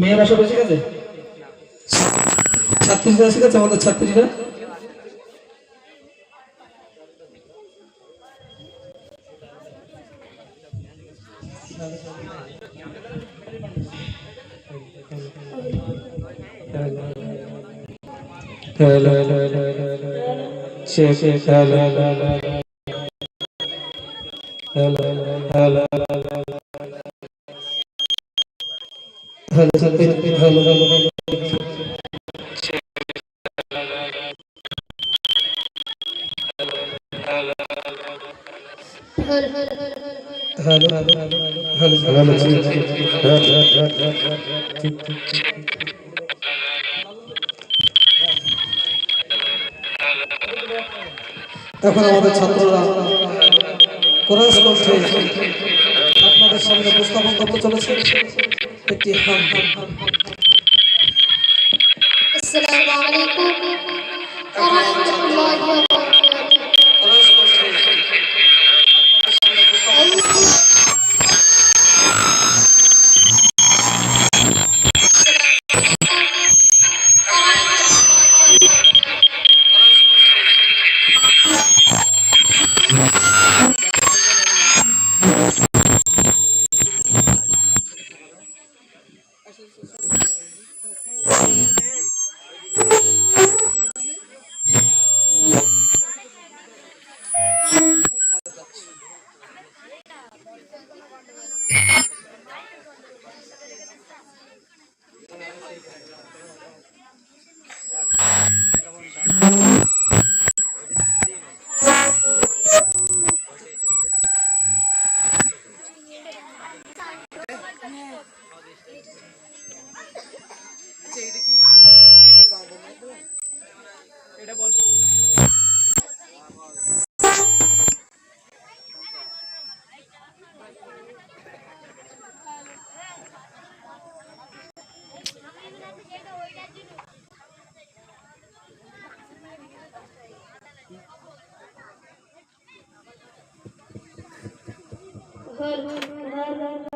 মেয়েরা সব এসে গেছে ছাত্রীরা এসে গেছে আমাদের ছাত্রীরা? Hello hello hello hello hello hello এখন আমাদের ছাত্ররা কোরআস কণ্ঠে আপনাদের সামনে উপস্থাপন করতে চলেছে। একটি আচ্ছা এটা কি এটা বল। হল হল হল হল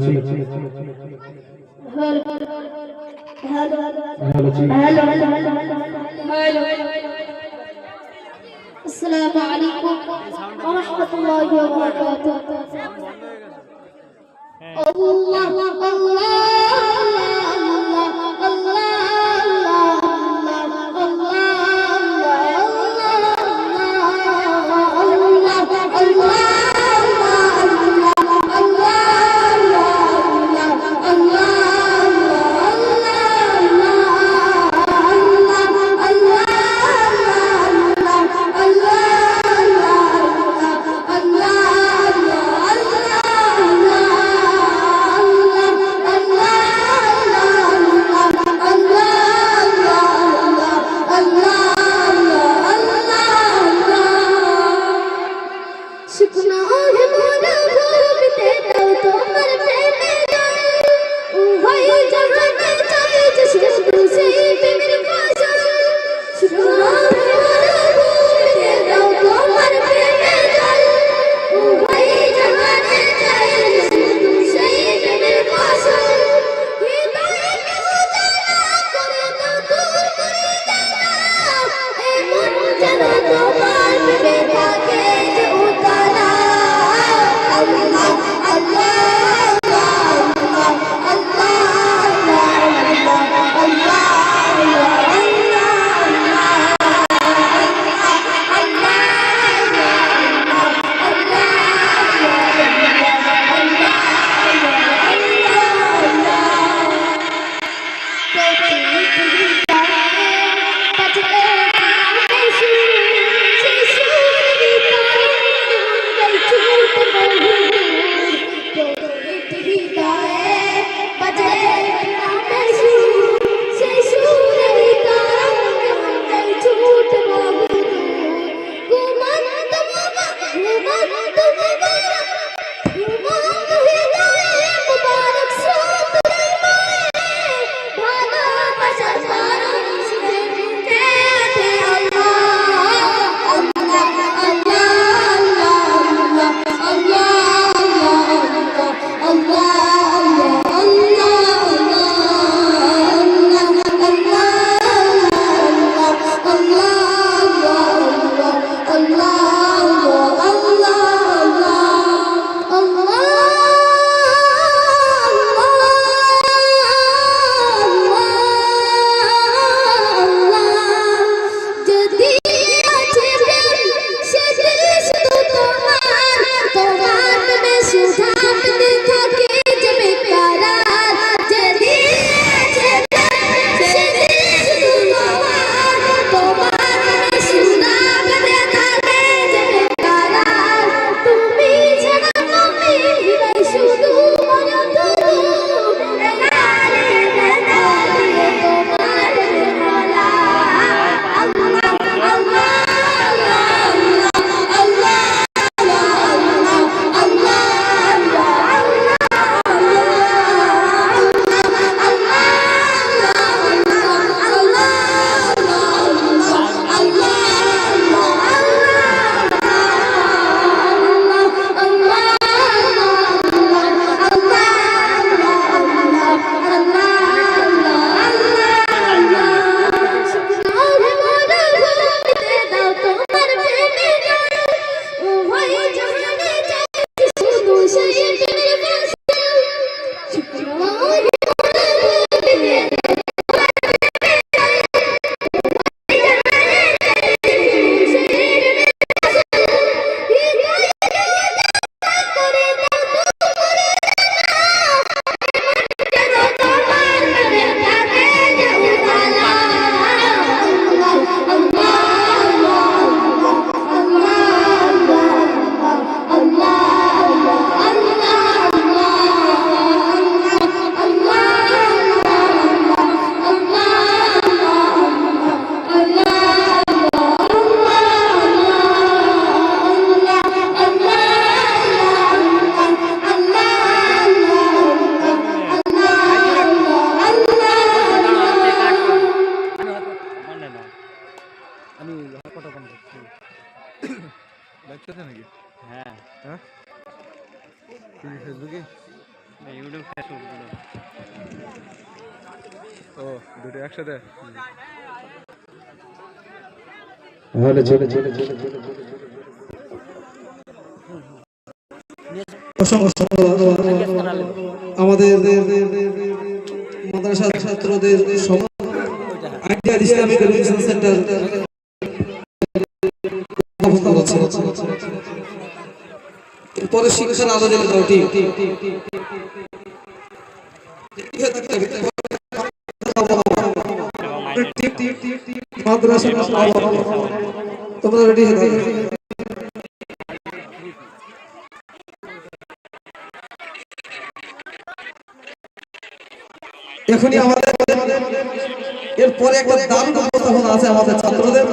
জি السلام عليكم ورحمة الله وبركاته الله الله একসাথে। আমাদের মাদ্রাসা ছাত্রদের আইডিয়া ইসলামিক এডুকেশন সেন্টার পরে শিক্ষার আলো টিম মাদ্রাসা তোমরা রেডি হয়ে এখনই আমাদের এরপরে একটা দারুণ উপস্থাপনা আছে আমাদের ছাত্রদের।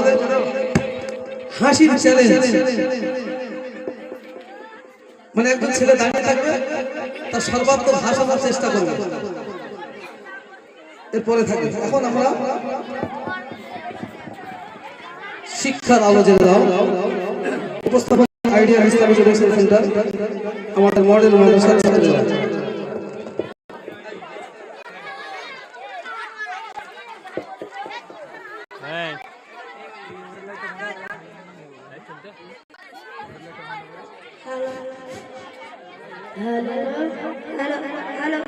হাসির চ্যালেঞ্জ মানে একজন ছেলে দাঁড়িয়ে থাকবে তার সর্বাত্মক হাসানোর চেষ্টা করবে। এরপরে থাকবে এখন আমরা শিক্ষার আলো জেনে দাও উপস্থাপন আইডিয়া ইসলামিক এডুকেশন সেন্টার। আমাদের মডেল মাদ্রাসার ছাত্রীরা হ্যাঁ। Hello hello.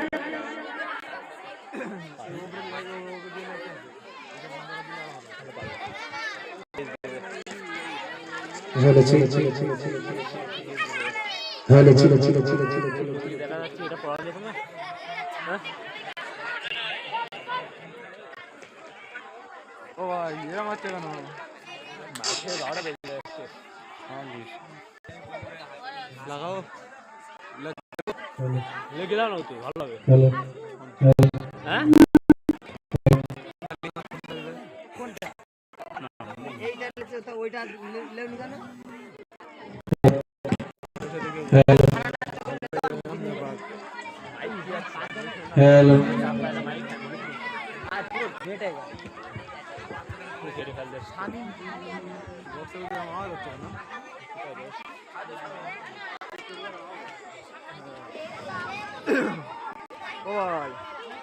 দেখা যাচ্ছে এটা পড়া যেত না ও ভাই হচ্ছে কেন মাঠে বারোটা বেজে যাচ্ছে লাগাও লেগে দাও ভালো হবে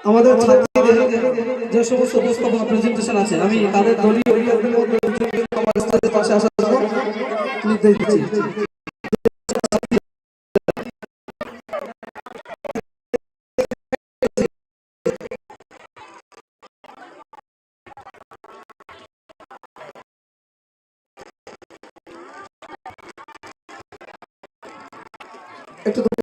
আমাদের ছাত্রীদের যে সমস্ত উপস্থাপনা প্রেজেন্টেশন আছে, আমি তাদের দলীয় আমার স্টেজের পাশে আসার জন্য নির্দেশ দিচ্ছি। একটু প্রোগ্রামগুলো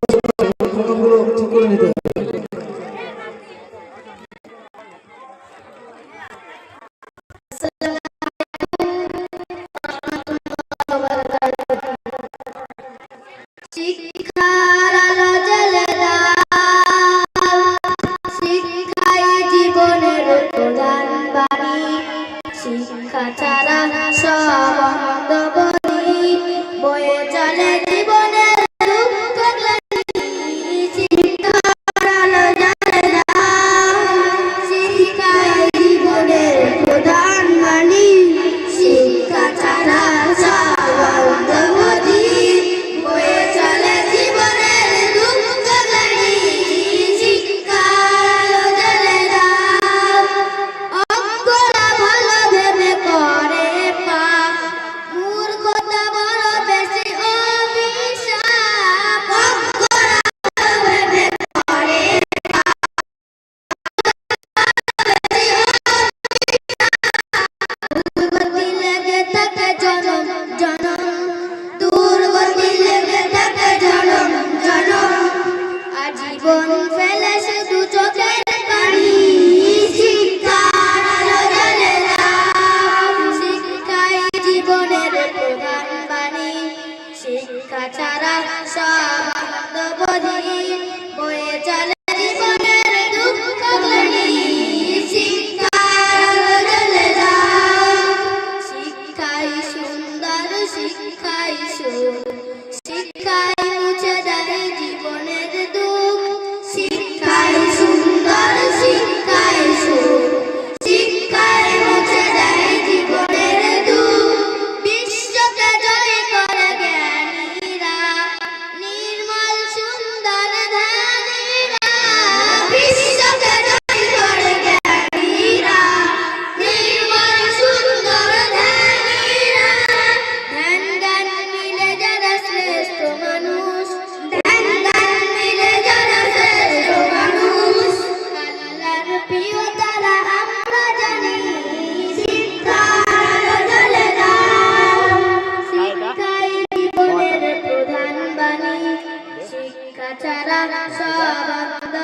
ছাড়া সব আনন্দ